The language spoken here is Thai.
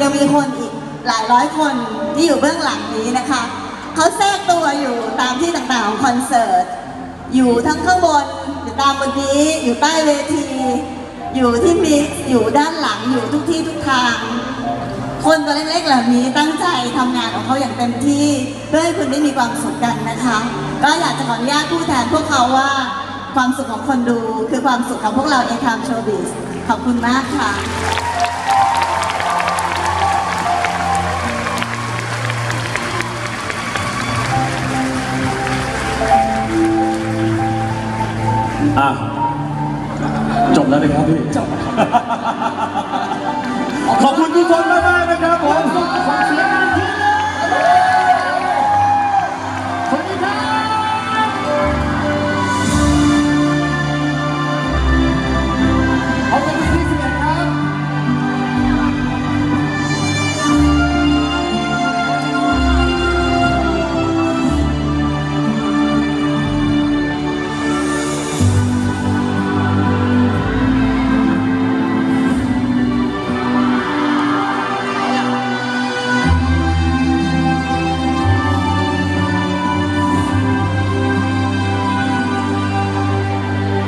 ยังมีคนอีกหลายร้อยคนที่อยู่เบื้องหลังนี้นะคะ เขาแทรกตัวอยู่ตามที่ต่างๆของคอนเสิร์ต อยู่ทั้งข้างบนอยู่ตามบนนี้ อยู่ใต้เวที อยู่ที่มิกซ์อยู่ด้านหลัง อยู่ทุกที่ทุกทาง คนตัวเล็กๆเหล่านี้ตั้งใจทำงานของเขาอย่างเต็มที่ เพื่อให้คุณได้มีความสุขกันนะคะ ก็อยากจะขออนุญาตพูดแทนพวกเขาว่าความสุขของคนดูคือความสุขของพวกเราเอทามโชว์บิสขอบคุณมากค่ะ่ะจบแล้วนะครับพี่ขอบคุณทุกคนมากๆนะครับผม